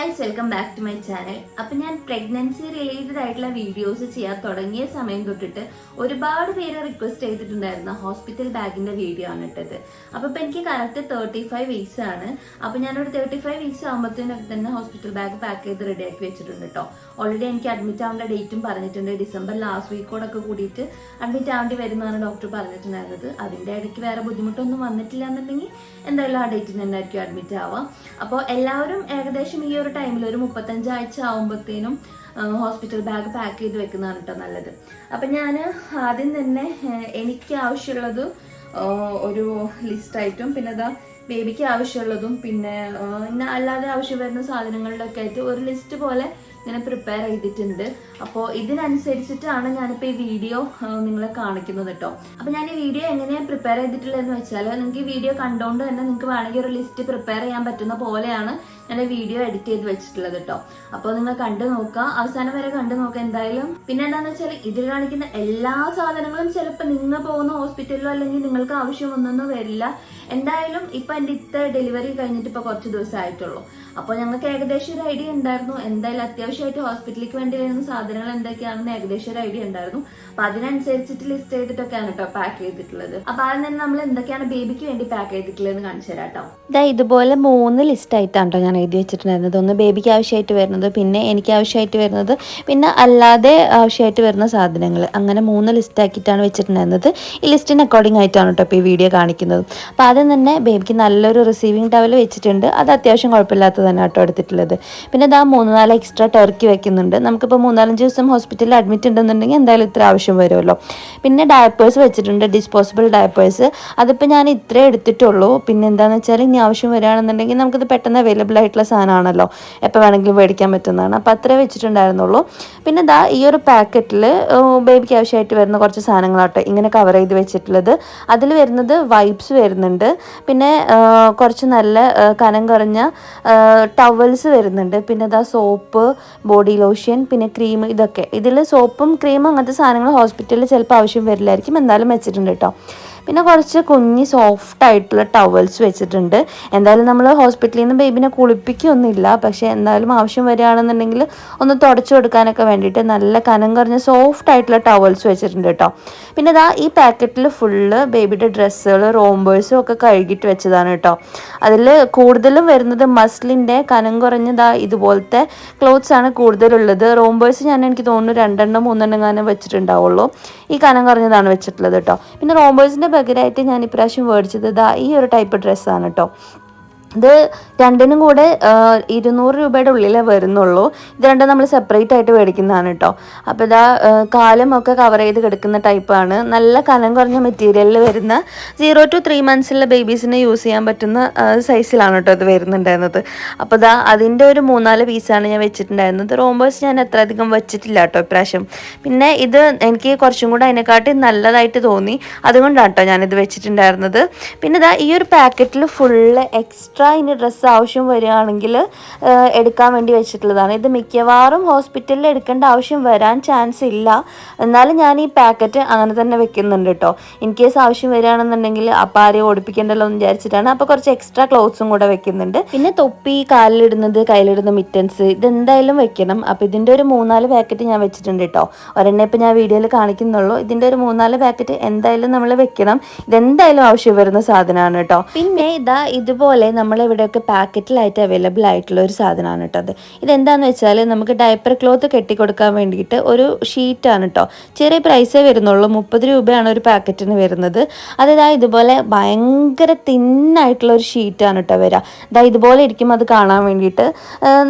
Guys welcome back to my channel അപ്പം ഞാൻ pregnancy related ആയിട്ടുള്ള വീഡിയോസ് ചെയ്യാൻ തുടങ്ങിയ സമയം തൊട്ടിട്ട് ഒരുപാട് പേര് റിക്വസ്റ്റ് ചെയ്തിട്ടുണ്ടായിരുന്ന ഹോസ്പിറ്റൽ ബാഗിന്റെ വീഡിയോ ആണ് ഇട്ടത്. അപ്പോൾ ഇപ്പം എനിക്ക് കറക്റ്റ് തേർട്ടി ഫൈവ് വീക്സ് ആണ്. അപ്പോൾ ഞാനൊരു തേർട്ടി ഫൈവ് വീക്സ് ആകുമ്പോഴത്തേനൊക്കെ തന്നെ ഹോസ്പിറ്റൽ ബാഗ് പാക്ക് ചെയ്ത് റെഡി ആക്കി വെച്ചിട്ടുണ്ട് കേട്ടോ ഓൾറെഡി എനിക്ക് അഡ്മിറ്റ് ആവേണ്ട ഡേറ്റും പറഞ്ഞിട്ടുണ്ട്. ഡിസംബർ ലാസ്റ്റ് വീക്കോടൊക്കെ കൂടിയിട്ട് അഡ്മിറ്റ് ആവേണ്ടി വരുന്നതാണ് ഡോക്ടർ പറഞ്ഞിട്ടുണ്ടായിരുന്നത്. അതിന്റെ ഇടയ്ക്ക് വേറെ ബുദ്ധിമുട്ടൊന്നും വന്നിട്ടില്ല എന്നുണ്ടെങ്കിൽ എന്തായാലും ആ ഡേറ്റിന് തന്നെ ആയിരിക്കും അഡ്മിറ്റ് ആവാം അപ്പോൾ എല്ലാവരും ഏകദേശം ഈ ഒരു ടൈമിൽ ഒരു മുപ്പത്തഞ്ചാഴ്ച ആകുമ്പോഴത്തേനും ഹോസ്പിറ്റൽ ബാഗ് പാക്ക് ചെയ്ത് വെക്കുന്നതാണ് കേട്ടോ നല്ലത്. അപ്പം ഞാൻ ആദ്യം തന്നെ എനിക്ക് ആവശ്യമുള്ളത് ഒരു ലിസ്റ്റായിട്ടും പിന്നെ അതാ ബേബിക്ക് ആവശ്യമുള്ളതും പിന്നെ അല്ലാതെ ആവശ്യം വരുന്ന സാധനങ്ങളിലൊക്കെ ആയിട്ട് ഒരു ലിസ്റ്റ് പോലെ ഇങ്ങനെ പ്രിപ്പയർ ചെയ്തിട്ടുണ്ട്. അപ്പോൾ ഇതിനനുസരിച്ചിട്ടാണ് ഞാനിപ്പോൾ ഈ വീഡിയോ നിങ്ങളെ കാണിക്കുന്നത് കേട്ടോ അപ്പോൾ ഞാൻ ഈ വീഡിയോ എങ്ങനെയാണ് പ്രിപ്പയർ ചെയ്തിട്ടുള്ളതെന്ന് വെച്ചാൽ നിങ്ങൾക്ക് ഈ വീഡിയോ കണ്ടുകൊണ്ട് തന്നെ നിങ്ങൾക്ക് വേണമെങ്കിൽ ഒരു ലിസ്റ്റ് പ്രിപ്പയർ ചെയ്യാൻ പറ്റുന്ന പോലെയാണ് ഞാൻ വീഡിയോ എഡിറ്റ് ചെയ്ത് വെച്ചിട്ടുള്ളത് കേട്ടോ അപ്പോൾ നിങ്ങൾ കണ്ടു നോക്കുക. അവസാനം വരെ കണ്ടു നോക്കുക എന്തായാലും. പിന്നെ എന്താണെന്ന് വെച്ചാൽ ഇതിൽ കാണിക്കുന്ന എല്ലാ സാധനങ്ങളും ചിലപ്പോൾ നിങ്ങൾ പോകുന്ന ഹോസ്പിറ്റലിലോ അല്ലെങ്കിൽ നിങ്ങൾക്ക് ആവശ്യമൊന്നൊന്നും വരില്ല. എന്തായാലും ഇപ്പൊ എന്റെ ഇത്ര ഡെലിവറി കഴിഞ്ഞിട്ട് ഇപ്പൊ കുറച്ച് ദിവസമായിട്ടുള്ളൂ. അപ്പോൾ ഞങ്ങൾക്ക് ഏകദേശം ഒരു ഐഡിയ ഉണ്ടായിരുന്നു. എന്തായാലും അത്യാവശ്യമായിട്ട് ഹോസ്പിറ്റലിലേക്ക് വേണ്ടി വരുന്ന സാധനങ്ങൾ എന്തൊക്കെയാണെന്ന് ഏകദേശം ഒരു ഐഡിയ ഉണ്ടായിരുന്നു. അപ്പൊ അതിനനുസരിച്ചിട്ട് ലിസ്റ്റ് ചെയ്തിട്ടൊക്കെയാണ് കേട്ടോ പാക്ക് ചെയ്തിട്ടുള്ളത്. അപ്പൊ ആദ്യം തന്നെ നമ്മൾ എന്തൊക്കെയാണ് ബേബിക്ക് വേണ്ടി പാക്ക് ചെയ്തിട്ടുള്ളത് കാണിച്ചു തരാം കേട്ടോ ഇതാ ഇതുപോലെ മൂന്ന് ലിസ്റ്റ് ആയിട്ടാണ് കേട്ടോ ഞാൻ എഴുതി വെച്ചിട്ടുണ്ടായിരുന്നത് ഒന്ന് ബേബിക്ക് ആവശ്യമായിട്ട് വരുന്നത് പിന്നെ എനിക്ക് ആവശ്യമായിട്ട് വരുന്നത് പിന്നെ അല്ലാതെ ആവശ്യമായിട്ട് വരുന്ന സാധനങ്ങൾ. അങ്ങനെ മൂന്ന് ലിസ്റ്റ് ആക്കിയിട്ടാണ് വെച്ചിട്ടുണ്ടായിരുന്നത്. ഈ ലിസ്റ്റിന് അക്കോർഡിംഗ് ആയിട്ടാണ് കേട്ടോ ഇപ്പോൾ ഈ വീഡിയോ കാണിക്കുന്നത്. അപ്പോൾ ആദ്യം തന്നെ ബേബിക്ക് നല്ലൊരു റിസീവിങ് ടവൽ വെച്ചിട്ടുണ്ട്. അത് അത്യാവശ്യം കുഴപ്പമില്ലാത്തത് തന്നെ കേട്ടോ എടുത്തിട്ടുള്ളത്. പിന്നെ ഇതാ മൂന്ന് നാല് എക്സ്ട്രാ ടർക്കി വെക്കുന്നുണ്ട്. നമുക്കിപ്പോൾ മൂന്നാലഞ്ച് ദിവസം ഹോസ്പിറ്റലിൽ അഡ്മിറ്റ് ഉണ്ടെന്നുണ്ടെങ്കിൽ എന്തായാലും ഇത്ര ആവശ്യം വരുമല്ലോ. പിന്നെ ഡയപ്പേഴ്സ് വെച്ചിട്ടുണ്ട് ഡിസ്പോസിബിൾ ഡയപ്പേഴ്സ് അതിപ്പോൾ ഞാൻ ഇത്രേ എടുത്തിട്ടുള്ളൂ. പിന്നെ എന്താണെന്ന് വെച്ചാൽ ഇനി ആവശ്യം വരികയാണെന്നുണ്ടെങ്കിൽ നമുക്കിത് പെട്ടെന്ന് അവൈലബിൾ ആയിട്ടുള്ള സാധനമാണല്ലോ. എപ്പോൾ വേണമെങ്കിലും മേടിക്കാൻ പറ്റുന്നതാണ്. അപ്പോൾ അത്രേ വെച്ചിട്ടുണ്ടായിരുന്നുള്ളൂ. പിന്നെ ദാ ഈ ഒരു പാക്കറ്റിൽ ബേബിക്ക് ആവശ്യമായിട്ട് വരുന്ന കുറച്ച് സാധനങ്ങളാട്ടെ. ഇങ്ങനെ കവർ ചെയ്ത് വെച്ചിട്ടുള്ളത്. അതിൽ വരുന്നത് വൈബ്സ് വരുന്നുണ്ട്. പിന്നെ കുറച്ച് നല്ല കനം കുറഞ്ഞ ടവൽസ് വരുന്നുണ്ട്. പിന്നെ ദാ സോപ്പ് ബോഡി ലോഷൻ പിന്നെ ക്രീം ഇതൊക്കെ. ഇതിൽ സോപ്പും ക്രീമും അങ്ങനത്തെ സാധനങ്ങൾ ഹോസ്പിറ്റലിൽ ചിലപ്പോൾ ആവശ്യം വരില്ലായിരിക്കും. എന്തായാലും വെച്ചിട്ടുണ്ട് കേട്ടോ പിന്നെ കുറച്ച് കുഞ്ഞി സോഫ്റ്റ് ആയിട്ടുള്ള ടവൽസ് വെച്ചിട്ടുണ്ട്. എന്തായാലും നമ്മൾ ഹോസ്പിറ്റലിൽ നിന്ന് ബേബിനെ കുളിപ്പിക്കൊന്നുമില്ല. പക്ഷേ എന്തായാലും ആവശ്യം വരികയാണെന്നുണ്ടെങ്കിൽ ഒന്ന് തുടച്ചു കൊടുക്കാനൊക്കെ വേണ്ടിയിട്ട് നല്ല കനം കുറഞ്ഞ സോഫ്റ്റ് ആയിട്ടുള്ള ടവൽസ് വെച്ചിട്ടുണ്ട് കേട്ടോ. പിന്നെ ഇതാ ഈ പാക്കറ്റിൽ ഫുള്ള് ബേബിയുടെ ഡ്രസ്സുകൾ റോംബേഴ്സും ഒക്കെ കഴുകിയിട്ട് വെച്ചതാണ് കേട്ടോ. അതിൽ കൂടുതലും വരുന്നത് മസ്ലിന്റെ കനം കുറഞ്ഞതാ ഇതുപോലത്തെ ക്ലോത്ത്സ് ആണ് കൂടുതലുള്ളത്. റോംബേഴ്സ് ഞാൻ എനിക്ക് തോന്നുന്നു രണ്ടെണ്ണം മൂന്നെണ്ണം കാനം വെച്ചിട്ടുണ്ടാവുള്ളൂ. ഈ കനം കുറഞ്ഞതാണ് വെച്ചിട്ടുള്ളത് കേട്ടോ. പിന്നെ റോംബേഴ്സിന്റെ പകരമായിട്ട് ഞാൻ ഇപ്രാവശ്യം മേടിച്ചത്. ഇതാ ഈ ഒരു ടൈപ്പ് ഡ്രസ്സാണ് കേട്ടോ ഇത് രണ്ടിനും കൂടെ ഇരുന്നൂറ് രൂപയുടെ ഉള്ളിലേ വരുന്നുള്ളൂ. ഇത് രണ്ടും നമ്മൾ സെപ്പറേറ്റ് ആയിട്ട് മേടിക്കുന്നതാണ് കേട്ടോ അപ്പോൾ ഇതാ കാലും ഒക്കെ കവർ ചെയ്ത് കിടക്കുന്ന ടൈപ്പാണ് നല്ല കനം കുറഞ്ഞ മെറ്റീരിയലിൽ വരുന്ന സീറോ ടു ത്രീ മന്ത്സിലെ ബേബീസിന് യൂസ് ചെയ്യാൻ പറ്റുന്ന സൈസിലാണ് കേട്ടോ ഇത് വരുന്നുണ്ടായിരുന്നത്. അപ്പോൾ ഇതാ അതിന്റെ ഒരു മൂന്നാൽ പീസാണ് ഞാൻ വെച്ചിട്ടുണ്ടായിരുന്നത്. റോംബേഴ്സ് ഞാൻ അത്ര അധികം വെച്ചിട്ടില്ല കേട്ടോ ഇപ്രാവശ്യം. പിന്നെ ഇത് എനിക്ക് കുറച്ചും കൂടെ അതിനെക്കാട്ടി നല്ലതായിട്ട് തോന്നി. അതുകൊണ്ടാണ് കേട്ടോ ഞാനിത് വെച്ചിട്ടുണ്ടായിരുന്നത്. പിന്നെ ഇതാ ഈ ഒരു പാക്കറ്റിൽ ഫുള്ള് എക്സ്ട്രാ ഇനി ഡ്രസ്സ് ആവശ്യം വരികയാണെങ്കിൽ എടുക്കാൻ വേണ്ടി വെച്ചിട്ടുള്ളതാണ്. ഇത് മിക്കവാറും ഹോസ്പിറ്റലിൽ എടുക്കേണ്ട ആവശ്യം വരാൻ ചാൻസ് ഇല്ല. എന്നാലും ഞാൻ ഈ പാക്കറ്റ് അങ്ങനെ തന്നെ വെക്കുന്നുണ്ട് കേട്ടോ. ഇൻ കേസ് ആവശ്യം വരികയാണെന്നുണ്ടെങ്കിൽ അപ്പം ആരെയും ഓടിപ്പിക്കേണ്ടല്ലോ എന്ന് വിചാരിച്ചിട്ടാണ്. അപ്പോൾ കുറച്ച് എക്സ്ട്രാ ക്ലോത്ത്സും കൂടെ വെക്കുന്നുണ്ട്. പിന്നെ തൊപ്പി കാലിലിടുന്നത് കയ്യിലിടുന്ന മിറ്റൻസ് ഇതെന്തായാലും വെക്കണം. അപ്പോൾ ഇതിന്റെ ഒരു മൂന്നാൽ പാക്കറ്റ് ഞാൻ വെച്ചിട്ടുണ്ട് കേട്ടോ. ഒരെണ്ണം ഇപ്പം ഞാൻ വീഡിയോയിൽ കാണിക്കുന്നുള്ളൂ. ഇതിന്റെ ഒരു മൂന്നാൽ പാക്കറ്റ് എന്തായാലും നമ്മൾ വെക്കണം. ഇതെന്തായാലും ആവശ്യം വരുന്ന സാധനമാണ് കേട്ടോ. പിന്നെ ഇതാ ഇതുപോലെ നമ്മളിവിടെയൊക്കെ പാക്കറ്റിലായിട്ട് അവൈലബിൾ ആയിട്ടുള്ള ഒരു സാധനമാണ് കേട്ടോ അത്. ഇതെന്താന്ന് വെച്ചാൽ നമുക്ക് ഡയപ്പർ ക്ലോത്ത് കെട്ടിക്കൊടുക്കാൻ വേണ്ടിയിട്ട് ഒരു ഷീറ്റാണ് കേട്ടോ. ചെറിയ പ്രൈസേ വരുന്നുള്ളൂ. മുപ്പത് രൂപയാണ് ഒരു പാക്കറ്റിന് വരുന്നത്. അതായത് ഇതുപോലെ ഭയങ്കര തിന്നായിട്ടുള്ള ഒരു ഷീറ്റാണ് കേട്ടോ വരിക അതായത് ഇതുപോലെ ഇരിക്കും അത് കാണാൻ വേണ്ടിയിട്ട്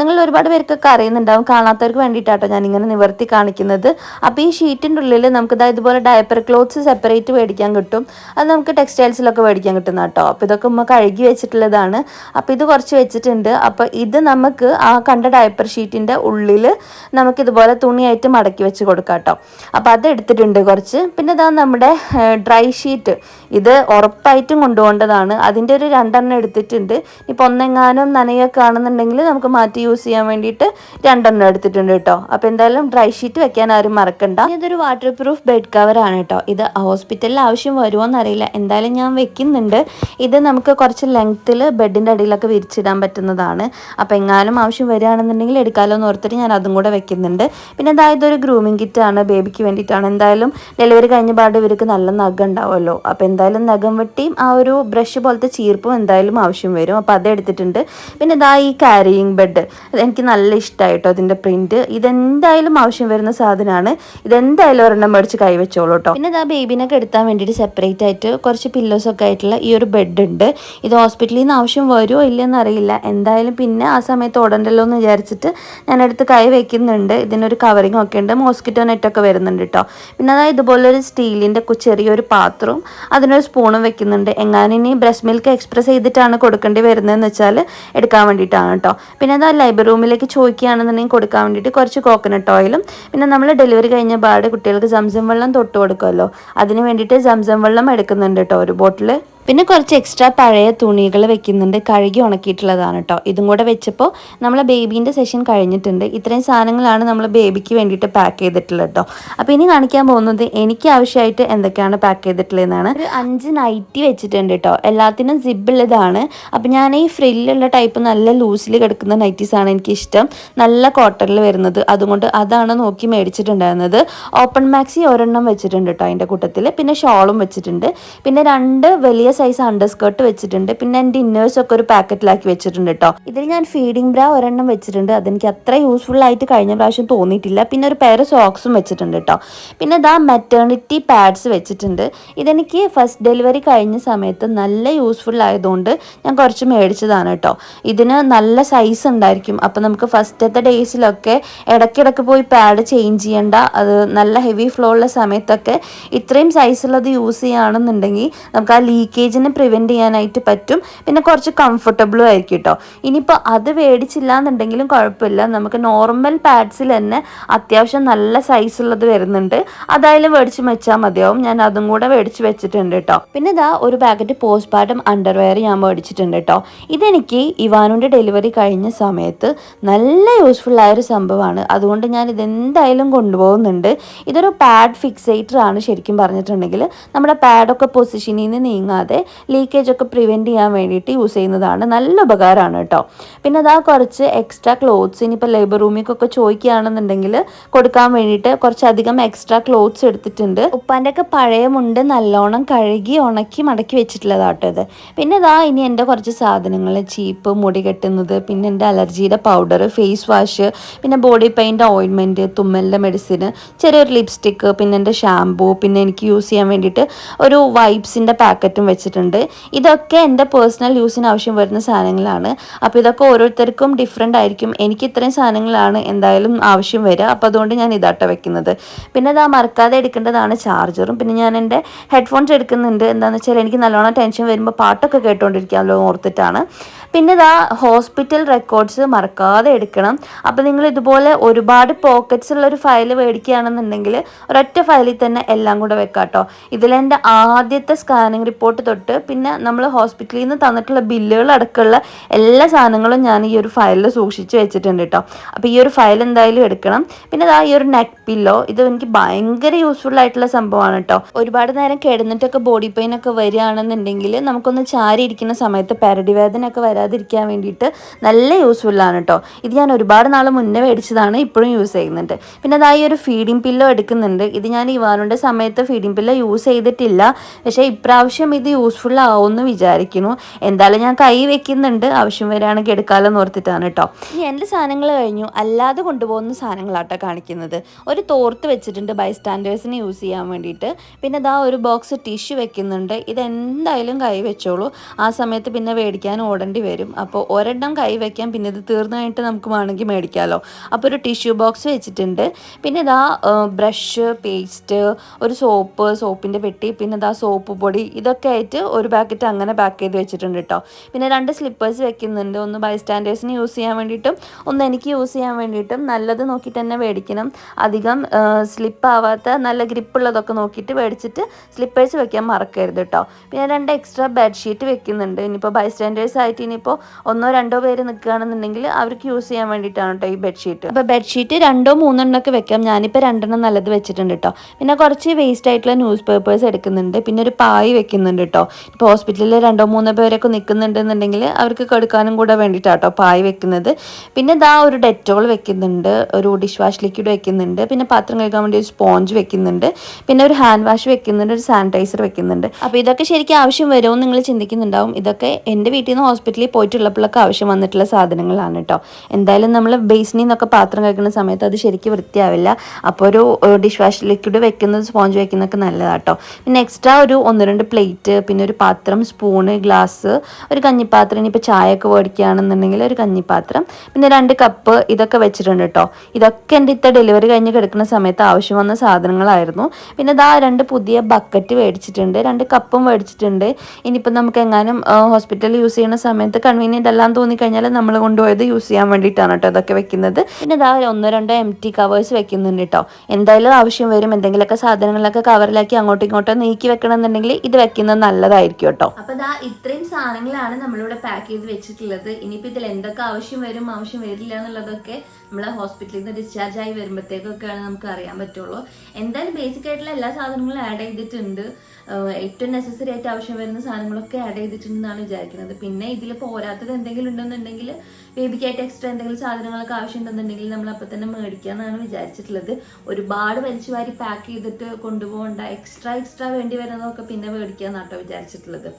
നിങ്ങൾ ഒരുപാട് പേർക്കൊക്കെ അറിയുന്നുണ്ടാവും. കാണാത്തവർക്ക് വേണ്ടിയിട്ടാട്ടോ ഇങ്ങനെ നിവർത്തി കാണിക്കുന്നത്. അപ്പോൾ ഈ ഷീറ്റിന്റെ ഉള്ളിൽ നമുക്ക് ഇതാ ഇതുപോലെ ഡയപ്പർ ക്ലോത്ത്സ് സെപ്പറേറ്റ് മേടിക്കാൻ കിട്ടും. അത് നമുക്ക് ടെക്സ്റ്റൈൽസിലൊക്കെ മേടിക്കാൻ കിട്ടുന്ന കേട്ടോ അപ്പോൾ ഇതൊക്കെ ഉമ്മ കഴുകി വെച്ചിട്ടുള്ളതാണ്. അപ്പോൾ ഇത് കുറച്ച് വെച്ചിട്ടുണ്ട്. അപ്പോൾ ഇത് നമുക്ക് ആ കണ്ട ഡയപ്പർ ഷീറ്റിന്റെ ഉള്ളിൽ നമുക്ക് ഇതുപോലെ തുണിയായിട്ട് മടക്കി വെച്ച് കൊടുക്കാം കേട്ടോ. അപ്പോൾ അത് എടുത്തിട്ടുണ്ട് കുറച്ച്. പിന്നെ ഇതാ നമ്മുടെ ഡ്രൈ ഷീറ്റ് ഇത് ഉറപ്പായിട്ടും കൊണ്ടുപോകേണ്ടതാണ്. അതിന്റെ ഒരു രണ്ടെണ്ണം എടുത്തിട്ടുണ്ട്. ഇപ്പോൾ ഒന്നെങ്ങാനും നനയൊക്കെ ആണെന്നുണ്ടെങ്കിൽ നമുക്ക് മാറ്റി യൂസ് ചെയ്യാൻ വേണ്ടിയിട്ട് രണ്ടെണ്ണം എടുത്തിട്ടുണ്ട് കേട്ടോ. അപ്പോൾ എന്തായാലും ഡ്രൈ ഷീറ്റ് വെക്കാൻ ആരും മറക്കണ്ട. ഇതൊരു വാട്ടർ പ്രൂഫ് ബെഡ് കവറാണ് കേട്ടോ. ഇത് ഹോസ്പിറ്റലിൽ ആവശ്യം വരുമോ എന്നറിയില്ല എന്തായാലും ഞാൻ വെക്കുന്നുണ്ട്. ഇത് നമുക്ക് കുറച്ച് ലെങ്ത്തിൽ ബെഡിന് ബെഡിന്റെ അടിയിലൊക്കെ വിരിച്ചിടാൻ പറ്റുന്നതാണ്. അപ്പോൾ എങ്ങാനും ആവശ്യം വരികയാണെന്നുണ്ടെങ്കിൽ എടുക്കാമല്ലോ എന്ന് ഓർത്തിട്ട് ഞാൻ അതും കൂടെ വെക്കുന്നുണ്ട്. പിന്നെ അതായത് ഒരു ഗ്രൂമിങ് കിറ്റാണ് ബേബിക്ക് വേണ്ടിയിട്ടാണ്. എന്തായാലും ഡെലിവറി കഴിഞ്ഞ പാട് ഇവർക്ക് നല്ല നഖം ഉണ്ടാവുമല്ലോ. അപ്പോൾ എന്തായാലും നഖം വെട്ടിയും ആ ഒരു ബ്രഷ് പോലത്തെ ചീർപ്പും എന്തായാലും ആവശ്യം വരും. അപ്പോൾ അത് എടുത്തിട്ടുണ്ട്. പിന്നെ ഇതാ ഈ ക്യാരിയിങ് ബെഡ് എനിക്ക് നല്ല ഇഷ്ടമായിട്ടോ അതിന്റെ പ്രിന്റ് ഇതെന്തായാലും ആവശ്യം വരുന്ന സാധനമാണ്. ഇതെന്തായാലും ഒരെണ്ണം മേടിച്ച് കൈവച്ചോളൂ കേട്ടോ പിന്നെ ഇതാ ബേബിനൊക്കെ എടുത്താൻ വേണ്ടിയിട്ട് സെപ്പറേറ്റ് ആയിട്ട് കുറച്ച് പില്ലോസൊക്കെ ആയിട്ടുള്ള ഈ ഒരു ബെഡ് ഉണ്ട്. ഇത് ഹോസ്പിറ്റലിൽ നിന്ന് ആവശ്യം വരുമോ ഇല്ലയെന്ന് അറിയില്ല. എന്തായാലും പിന്നെ ആ സമയത്ത് ഓടണ്ടല്ലോ എന്ന് വിചാരിച്ചിട്ട് ഞാനെടുത്ത് കൈ വെക്കുന്നുണ്ട്. ഇതിനൊരു കവറിങ് ഒക്കെ ഉണ്ട്. മോസ്കിറ്റോ നെറ്റൊക്കെ വരുന്നുണ്ട് കേട്ടോ പിന്നെ അതായത് ഇതുപോലൊരു സ്റ്റീലിന്റെ ചെറിയൊരു പാത്രവും അതിനൊരു സ്പൂണും വെക്കുന്നുണ്ട്. എങ്ങാനും ഇനി ബ്രസ്റ്റ് മിൽക്ക് എക്സ്പ്രസ് ചെയ്തിട്ടാണ് കൊടുക്കേണ്ടി വരുന്നതെന്ന് വെച്ചാൽ എടുക്കാൻ വേണ്ടിയിട്ടാണ് കേട്ടോ പിന്നെ അതാ ലൈബ്രറി റൂമിലേക്ക് ചോദിക്കുകയാണെന്നുണ്ടെങ്കിൽ കൊടുക്കാൻ വേണ്ടിയിട്ട് കുറച്ച് കോക്കനട്ട് ഓയിലും പിന്നെ നമ്മൾ ഡെലിവറി കഴിഞ്ഞ പാട് കുട്ടികൾക്ക് സംസം വെള്ളം തൊട്ട് കൊടുക്കുമല്ലോ അതിന് വേണ്ടിയിട്ട് സംസം വെള്ളം എടുക്കുന്നുണ്ട് കേട്ടോ ഒരു ബോട്ടിൽ പിന്നെ കുറച്ച് എക്സ്ട്രാ പഴയ തുണികൾ വെക്കുന്നുണ്ട്. കഴുകി ഉണക്കിയിട്ടുള്ളതാണ് കേട്ടോ ഇതും കൂടെ വെച്ചപ്പോൾ നമ്മളെ ബേബീന്റെ സെഷൻ കഴിഞ്ഞിട്ടുണ്ട്. ഇത്രയും സാധനങ്ങളാണ് നമ്മൾ ബേബിക്ക് വേണ്ടിയിട്ട് പാക്ക് ചെയ്തിട്ടുള്ളത് കേട്ടോ അപ്പോൾ ഇനി കാണിക്കാൻ പോകുന്നത് എനിക്ക് ആവശ്യമായിട്ട് എന്തൊക്കെയാണ് പാക്ക് ചെയ്തിട്ടുള്ളതെന്നാണ്. ഒരു അഞ്ച് നൈറ്റി വെച്ചിട്ടുണ്ട് കേട്ടോ എല്ലാത്തിനും സിബിളിതാണ് അപ്പോൾ ഞാൻ ഈ ഫ്രില്ലുള്ള ടൈപ്പ് നല്ല ലൂസിൽ കിടക്കുന്ന നൈറ്റീസാണ് എനിക്കിഷ്ടം. നല്ല കോട്ടണിൽ വരുന്നത്. അതുകൊണ്ട് അതാണ് നോക്കി മേടിച്ചിട്ടുണ്ടായിരുന്നത്. ഓപ്പൺ മാക്സി ഒരെണ്ണം വെച്ചിട്ടുണ്ട് കേട്ടോ അതിന്റെ കൂട്ടത്തിൽ പിന്നെ ഷോളും വെച്ചിട്ടുണ്ട്. പിന്നെ രണ്ട് വലിയ സൈസ് അണ്ടർ സ്കേർട്ട് വെച്ചിട്ടുണ്ട്. പിന്നെ എന്റെ ഇന്നേഴ്സ് ഒക്കെ ഒരു പാക്കറ്റിലാക്കി വെച്ചിട്ടുണ്ട് കേട്ടോ ഇതിൽ ഞാൻ ഫീഡിംഗ് ബ്രാ ഒരെണ്ണം വെച്ചിട്ടുണ്ട്. അതെനിക്ക് അത്ര യൂസ്ഫുൾ ആയിട്ട് കഴിഞ്ഞ പ്രാവശ്യം തോന്നിയിട്ടില്ല. പിന്നെ ഒരു പേര് സോക്സും വെച്ചിട്ടുണ്ട് കേട്ടോ പിന്നെ ഇതാ മെറ്റേണിറ്റി പാഡ്സ് വെച്ചിട്ടുണ്ട്. ഇതെനിക്ക് ഫസ്റ്റ് ഡെലിവറി കഴിഞ്ഞ സമയത്ത് നല്ല യൂസ്ഫുൾ ആയതുകൊണ്ട് ഞാൻ കുറച്ച് മേടിച്ചതാണ് കേട്ടോ ഇതിന് നല്ല സൈസ് ഉണ്ടായിരിക്കും. അപ്പോൾ നമുക്ക് ഫസ്റ്റത്തെ ഡേയ്സിലൊക്കെ ഇടയ്ക്കിടയ്ക്ക് പോയി പാഡ് ചേഞ്ച് ചെയ്യേണ്ട. അത് നല്ല ഹെവി ഫ്ലോ ഉള്ള സമയത്തൊക്കെ ഇത്രയും സൈസുള്ളത് യൂസ് ചെയ്യുകയാണെന്നുണ്ടെങ്കിൽ നമുക്ക് ആ ലീക്കേജിനെ പ്രിവെന്റ് ചെയ്യാനായിട്ട് പറ്റും. പിന്നെ കുറച്ച് കംഫർട്ടബിളും ആയിരിക്കും കേട്ടോ ഇനിയിപ്പോൾ അത് മേടിച്ചില്ല എന്നുണ്ടെങ്കിലും കുഴപ്പമില്ല. നമുക്ക് നോർമൽ പാഡ്സിൽ തന്നെ അത്യാവശ്യം നല്ല സൈസ് ഉള്ളത് വരുന്നുണ്ട്. അതായാലും മേടിച്ച് വെച്ചാൽ മതിയാവും. ഞാൻ അതും കൂടെ മേടിച്ച് വെച്ചിട്ടുണ്ട് കേട്ടോ പിന്നെ ഇതാ ഒരു പാക്കറ്റ് പോസ്റ്റ് പാർട്ടം അണ്ടർവെയർ ഞാൻ മേടിച്ചിട്ടുണ്ട് കേട്ടോ ഇതെനിക്ക് ഇവാനുന്റെ ഡെലിവറി കഴിഞ്ഞ സമയത്ത് നല്ല യൂസ്ഫുൾ ആയൊരു സംഭവമാണ്. അതുകൊണ്ട് ഞാൻ ഇതെന്തായാലും കൊണ്ടുപോകുന്നുണ്ട്. ഇതൊരു പാഡ് ഫിക്സേറ്റർ ആണ് ശരിക്കും പറഞ്ഞിട്ടുണ്ടെങ്കിൽ. നമ്മുടെ പാഡൊക്കെ പൊസിഷനിൽ നിന്ന് നീങ്ങാതെ ലീക്കേജ് ഒക്കെ പ്രിവെന്റ് ചെയ്യാൻ വേണ്ടിയിട്ട് യൂസ് ചെയ്യുന്നതാണ്. നല്ല ഉപകാരമാണ് കേട്ടോ. പിന്നെ അതാ കുറച്ച് എക്സ്ട്രാ ക്ലോത്ത്സ് ഇനിയിപ്പോൾ ലേബർ റൂമിക്കൊക്കെ ചോദിക്കുകയാണെന്നുണ്ടെങ്കിൽ കൊടുക്കാൻ വേണ്ടിയിട്ട് കുറച്ചധികം എക്സ്ട്രാ ക്ലോത്ത്സ് എടുത്തിട്ടുണ്ട്. ഉപ്പാന്റെ ഒക്കെ പഴയ മുണ്ട് നല്ലോണം കഴുകി ഉണക്കി മടക്കി വെച്ചിട്ടുള്ളതാട്ടോ ഇത്. പിന്നെ ഇതാ ഇനി എന്റെ കുറച്ച് സാധനങ്ങൾ ചീപ്പ് മുടി കെട്ടുന്നത് പിന്നെ എന്റെ അലർജിയുടെ പൗഡർ ഫേസ് വാഷ് പിന്നെ ബോഡി പെയിന്റെ ഓയിൻമെന്റ് തുമ്മലിന്റെ മെഡിസിൻ ചെറിയൊരു ലിപ്സ്റ്റിക്ക് പിന്നെ എന്റെ ഷാമ്പൂ പിന്നെ എനിക്ക് യൂസ് ചെയ്യാൻ വേണ്ടിയിട്ട് ഒരു വൈപ്സിന്റെ പാക്കറ്റും വെച്ചിട്ടുണ്ട്. ഇതൊക്കെ എന്റെ പേഴ്സണൽ യൂസിന് ആവശ്യം വരുന്ന സാധനങ്ങളാണ്. അപ്പോൾ ഇതൊക്കെ ഓരോരുത്തർക്കും ഡിഫറെന്റ് ആയിരിക്കും. എനിക്ക് ഇത്രയും സാധനങ്ങളാണ് എന്തായാലും ആവശ്യം വരിക. അപ്പോൾ അതുകൊണ്ട് ഞാൻ ഇതാട്ട വെക്കുന്നത്. പിന്നെ അതാ മറക്കാതെ എടുക്കേണ്ടതാണ് ചാർജറും പിന്നെ ഞാൻ എന്റെ ഹെഡ്ഫോൺസ് എടുക്കുന്നുണ്ട്. എന്താണെന്ന് വെച്ചാൽ എനിക്ക് നല്ലോണം ടെൻഷൻ വരുമ്പോൾ പാട്ടൊക്കെ കേട്ടുകൊണ്ടിരിക്കാമല്ലോ ഓർത്തിട്ടാണ്. പിന്നെ ഇതാ ഹോസ്പിറ്റൽ റെക്കോർഡ്സ് മറക്കാതെ എടുക്കണം. അപ്പോൾ നിങ്ങൾ ഇതുപോലെ ഒരുപാട് പോക്കറ്റ്സ് ഉള്ള ഒരു ഫയൽ മേടിക്കുകയാണെന്നുണ്ടെങ്കിൽ ഒരൊറ്റ ഫയലിൽ തന്നെ എല്ലാം കൂടെ വെക്കാം കേട്ടോ ഇതിലെന്റെ ആദ്യത്തെ സ്കാനിങ് റിപ്പോർട്ട് തൊട്ട് പിന്നെ നമ്മൾ ഹോസ്പിറ്റലിൽ നിന്ന് തന്നിട്ടുള്ള ബില്ലുകൾ അടക്കമുള്ള എല്ലാ സാധനങ്ങളും ഞാൻ ഈ ഒരു ഫയലിൽ സൂക്ഷിച്ച് വെച്ചിട്ടുണ്ട് കേട്ടോ അപ്പോൾ ഈ ഒരു ഫയൽ എന്തായാലും എടുക്കണം. പിന്നെ ഇതാ ഈ ഒരു നെക്ക് പില്ലോ ഇത് എനിക്ക് ഭയങ്കര യൂസ്ഫുൾ ആയിട്ടുള്ള സംഭവമാണ് കേട്ടോ ഒരുപാട് നേരം കിടന്നിട്ടൊക്കെ ബോഡി പെയിൻ ഒക്കെ വരികയാണെന്നുണ്ടെങ്കിൽ നമുക്കൊന്ന് ചാരി ഇരിക്കുന്ന സമയത്ത് പെരടി വേദന ഒക്കെ വരാതിരിക്കാൻ വേണ്ടിയിട്ട് നല്ല യൂസ്ഫുള്ളാണ് കേട്ടോ ഇത് ഞാൻ ഒരുപാട് നാൾ മുന്നേ മേടിച്ചതാണ് ഇപ്പോഴും യൂസ് ചെയ്യുന്നുണ്ട്. പിന്നെ അതായി ഒരു ഫീഡിംഗ് പില്ലോ എടുക്കുന്നുണ്ട്. ഇത് ഞാൻ ഇവാനുടെ സമയത്ത് ഫീഡിംഗ് പില്ലോ യൂസ് ചെയ്തിട്ടില്ല. പക്ഷേ ഇപ്രാവശ്യം ഇത് യൂസ്ഫുൾ ആവുമെന്ന് വിചാരിക്കുന്നു. എന്തായാലും ഞാൻ കൈ വെക്കുന്നുണ്ട്. ആവശ്യം വരികയാണെങ്കിൽ എടുക്കാമെന്ന് ഓർത്തിട്ടാണ് കേട്ടോ എന്റെ സാധനങ്ങൾ കഴിഞ്ഞു. അല്ലാതെ കൊണ്ടുപോകുന്ന സാധനങ്ങളാട്ടോ കാണിക്കുന്നത്. ഒരു തോർത്ത് വെച്ചിട്ടുണ്ട് ബൈ സ്റ്റാൻഡേഴ്സിന് യൂസ് ചെയ്യാൻ വേണ്ടിയിട്ട്. പിന്നെ ഇതാ ഒരു ബോക്സ് ടിഷ്യൂ വെക്കുന്നുണ്ട്. ഇതെന്തായാലും കൈ വെച്ചോളൂ. ആ സമയത്ത് പിന്നെ മേടിക്കാൻ ഓടേണ്ടി അപ്പോൾ ഒരെണ്ണം കൈ വെക്കാൻ പിന്നെ ഇത് തീർന്നതായിട്ട് നമുക്ക് വേണമെങ്കിൽ മേടിക്കാമല്ലോ അപ്പോൾ ഒരു ടിഷ്യൂ ബോക്സ് വെച്ചിട്ടുണ്ട്. പിന്നെ ഇതാ ബ്രഷ് പേസ്റ്റ് ഒരു സോപ്പ് സോപ്പിന്റെ പെട്ടി പിന്നെ ഇതാ സോപ്പ് പൊടി ഇതൊക്കെ ആയിട്ട് ഒരു പാക്കറ്റ് അങ്ങനെ പാക്ക് ചെയ്ത് വെച്ചിട്ടുണ്ട് കേട്ടോ പിന്നെ രണ്ട് സ്ലിപ്പേഴ്സ് വെക്കുന്നുണ്ട്. ഒന്ന് ബൈ സ്റ്റാൻഡേഴ്സിന് യൂസ് ചെയ്യാൻ വേണ്ടിയിട്ടും ഒന്ന് എനിക്ക് യൂസ് ചെയ്യാൻ വേണ്ടിയിട്ടും നല്ലത് നോക്കിയിട്ട് തന്നെ മേടിക്കണം. അധികം സ്ലിപ്പാവാത്ത നല്ല ഗ്രിപ്പുള്ളതൊക്കെ നോക്കിയിട്ട് മേടിച്ചിട്ട് സ്ലിപ്പേഴ്സ് വെക്കാൻ മറക്കരുത് കേട്ടോ പിന്നെ രണ്ട് എക്സ്ട്രാ ബെഡ്ഷീറ്റ് വെക്കുന്നുണ്ട്. ഇനിയിപ്പോൾ ബൈ സ്റ്റാൻഡേഴ്സ് ആയിട്ട് ഇനി ഇനിയിപ്പോൾ ഒന്നോ രണ്ടോ പേര് നിൽക്കുകയാണെന്നുണ്ടെങ്കിൽ അവർക്ക് യൂസ് ചെയ്യാൻ വേണ്ടിയിട്ടാണ് കേട്ടോ ഈ ബെഡ്ഷീറ്റ് അപ്പോൾ ബെഡ്ഷീറ്റ് രണ്ടോ മൂന്നെണ്ണം ഒക്കെ വെക്കാം. ഞാനിപ്പോൾ രണ്ടെണ്ണം നല്ലത് വെച്ചിട്ടുണ്ട് കേട്ടോ പിന്നെ കുറച്ച് വേസ്റ്റ് ആയിട്ടുള്ള ന്യൂസ് പേപ്പേഴ്സ് എടുക്കുന്നുണ്ട്. പിന്നെ ഒരു പായ് വെക്കുന്നുണ്ട് കേട്ടോ ഇപ്പോൾ ഹോസ്പിറ്റലിൽ രണ്ടോ മൂന്നോ പേരൊക്കെ നിൽക്കുന്നുണ്ടെന്നുണ്ടെങ്കിൽ അവർക്ക് കൊടുക്കാനും കൂടെ വേണ്ടിയിട്ടാണ് കേട്ടോ പായ് വെക്കുന്നത്. പിന്നെ ഇതാ ഒരു ഡെറ്റോൾ വെക്കുന്നുണ്ട്. ഒരു ഡിഷ് വാഷ് ലിക്വിഡ് വെക്കുന്നുണ്ട്. പിന്നെ പാത്രം കഴുകാൻ വേണ്ടി ഒരു സ്പോഞ്ച് വെക്കുന്നുണ്ട്. പിന്നെ ഒരു ഹാൻഡ് വാഷ് വെക്കുന്നുണ്ട്. ഒരു സാനിറ്റൈസർ വെക്കുന്നുണ്ട്. അപ്പോൾ ഇതൊക്കെ ശരിക്കും ആവശ്യം വരുമോ എന്ന് നിങ്ങൾ ചിന്തിക്കുന്നുണ്ടാവും. ഇതൊക്കെ എന്റെ വീട്ടിൽ നിന്ന് ഹോസ്പിറ്റലിൽ പോയിട്ടുള്ളപ്പോഴൊക്കെ ആവശ്യം വന്നിട്ടുള്ള സാധനങ്ങളാണ് കേട്ടോ. എന്തായാലും നമ്മൾ ബേസിനിൽ നിന്നൊക്കെ പാത്രം കഴിക്കുന്ന സമയത്ത് അത് ശരിക്കും വൃത്തിയാവില്ല. അപ്പോൾ ഒരു ഡിഷ് വാഷ് ലിക്വിഡ് വെക്കുന്നത് സ്പോഞ്ച് വെക്കുന്നതൊക്കെ നല്ലതാട്ടോ പിന്നെ എക്സ്ട്രാ ഒരു ഒന്ന് രണ്ട് പ്ലേറ്റ് പിന്നെ ഒരു പാത്രം സ്പൂണ് ഗ്ലാസ് ഒരു കഞ്ഞിപ്പാത്രം ഇനിയിപ്പോൾ ചായ ഒക്കെ മേടിക്കുകയാണെന്നുണ്ടെങ്കിൽ ഒരു കഞ്ഞിപ്പാത്രം പിന്നെ രണ്ട് കപ്പ് ഇതൊക്കെ വെച്ചിട്ടുണ്ട് കേട്ടോ. ഇതൊക്കെ എന്റെ ഇത്ത ഡെലിവറി കഴിഞ്ഞ് കിടക്കുന്ന സമയത്ത് ആവശ്യം വന്ന സാധനങ്ങളായിരുന്നു. പിന്നെ ഇതാ രണ്ട് പുതിയ ബക്കറ്റ് മേടിച്ചിട്ടുണ്ട് രണ്ട് കപ്പും മേടിച്ചിട്ടുണ്ട്. ഇനിയിപ്പോൾ നമുക്ക് എങ്ങാനും ഹോസ്പിറ്റലിൽ യൂസ് ചെയ്യുന്ന സമയത്ത് കൺവീനിയന്റ് അല്ലാന്ന് തോന്നിക്കഴിഞ്ഞാൽ നമ്മൾ കൊണ്ടുപോയത് യൂസ് ചെയ്യാൻ വേണ്ടിയിട്ടാണ് കേട്ടോ ഇതൊക്കെ വെക്കുന്നത്. പിന്നെ ഇതാ ഒന്നോ രണ്ടോ എം ടി കവേഴ്സ് വെക്കുന്നുണ്ട് കേട്ടോ. എന്തായാലും ആവശ്യം വരും എന്തെങ്കിലുമൊക്കെ സാധനങ്ങളൊക്കെ കവറിലാക്കി അങ്ങോട്ടും ഇങ്ങോട്ടോ നീക്കി വെക്കണമെന്നുണ്ടെങ്കിൽ ഇത് വെക്കുന്നത് നല്ലതായിരിക്കും കേട്ടോ. അപ്പൊ ഇതാ ഇത്രയും സാധനങ്ങളാണ് നമ്മളിവിടെ പാക്ക് ചെയ്ത് വെച്ചിട്ടുള്ളത്. ഇനിയിപ്പോ ഇതിൽ എന്തൊക്കെ ആവശ്യം വരും ആവശ്യം വരില്ല എന്നുള്ളതൊക്കെ നമ്മൾ ഹോസ്പിറ്റലിൽ നിന്ന് ഡിസ്ചാർജ് ആയി വരുമ്പോഴത്തേക്കൊക്കെയാണ് നമുക്ക് അറിയാൻ പറ്റുള്ളൂ. എന്തായാലും ബേസിക് ആയിട്ടുള്ള എല്ലാ സാധനങ്ങളും ആഡ് ചെയ്തിട്ടുണ്ട്. ഏറ്റവും നെസസറി ആയിട്ട് ആവശ്യം വരുന്ന സാധനങ്ങളൊക്കെ ആഡ് ചെയ്തിട്ടുണ്ടെന്നാണ് വിചാരിക്കുന്നത്. പിന്നെ ഇതിൽ പോരാത്തത് എന്തെങ്കിലും ഉണ്ടെന്നുണ്ടെങ്കിൽ ബേബിക്കായിട്ട് എക്സ്ട്രാ എന്തെങ്കിലും സാധനങ്ങളൊക്കെ ആവശ്യം ഉണ്ടെന്നുണ്ടെങ്കിൽ നമ്മൾ അപ്പം തന്നെ മേടിക്കാന്നാണ് വിചാരിച്ചിട്ടുള്ളത്. ഒരുപാട് വലിച്ചു വാരി പാക്ക് ചെയ്തിട്ട് കൊണ്ടുപോകേണ്ട എക്സ്ട്രാ എക്സ്ട്രാ വേണ്ടി വരുന്നതൊക്കെ പിന്നെ മേടിക്കാന്നാട്ടോ വിചാരിച്ചിട്ടുള്ളത്.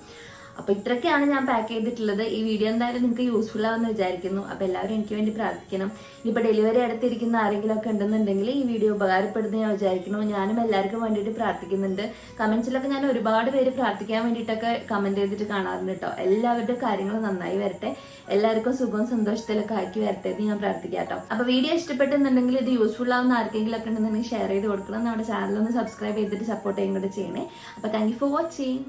അപ്പൊ ഇത്രയൊക്കെയാണ് ഞാൻ പാക്ക് ചെയ്തിട്ടുള്ളത്. ഈ വീഡിയോ എന്തായാലും നിങ്ങൾക്ക് യൂസ്ഫുൾ ആവുമെന്ന് വിചാരിക്കുന്നു. അപ്പൊ എല്ലാവരും എനിക്ക് വേണ്ടി പ്രാർത്ഥിക്കണം. ഇനിയിപ്പൊ ഡെലിവറി അടുത്തിരിക്കുന്ന ആരെങ്കിലും ഒക്കെ ഉണ്ടെന്നുണ്ടെങ്കിൽ ഈ വീഡിയോ ഉപകാരപ്പെടുന്ന ഞാൻ വിചാരിക്കുന്നു. ഞാനും എല്ലാവർക്കും വേണ്ടിയിട്ട് പ്രാർത്ഥിക്കുന്നുണ്ട്. കമന്റ്സിലൊക്കെ ഞാൻ ഒരുപാട് പേര് പ്രാർത്ഥിക്കാൻ വേണ്ടിയിട്ടൊക്കെ കമന്റ് ചെയ്തിട്ട് കാണാറുണ്ട് കേട്ടോ എല്ലാവരുടെ കാര്യങ്ങൾ നന്നായി വരട്ടെ. എല്ലാവർക്കും സുഖവും സന്തോഷത്തിലൊക്കെ ആക്കി വരട്ടെ എന്ന് ഞാൻ പ്രാർത്ഥിക്കാം കേട്ടോ അപ്പൊ വീഡിയോ ഇഷ്ടപ്പെട്ടെന്നുണ്ടെങ്കിൽ ഇത് യൂസ്ഫുൾ ആവുന്ന ആർക്കെങ്കിലും ഒക്കെ ഉണ്ടെന്നുണ്ടെങ്കിൽ ഷെയർ ചെയ്ത് കൊടുക്കണം. നമ്മുടെ ചാനൽ ഒന്ന് സബ്സ്ക്രൈബ് ചെയ്തിട്ട് സപ്പോർട്ട് ചെയ്യും കൂടെ ചെയ്യണേ. അപ്പൊ താങ്ക് യു ഫോർ വാച്ചിങ്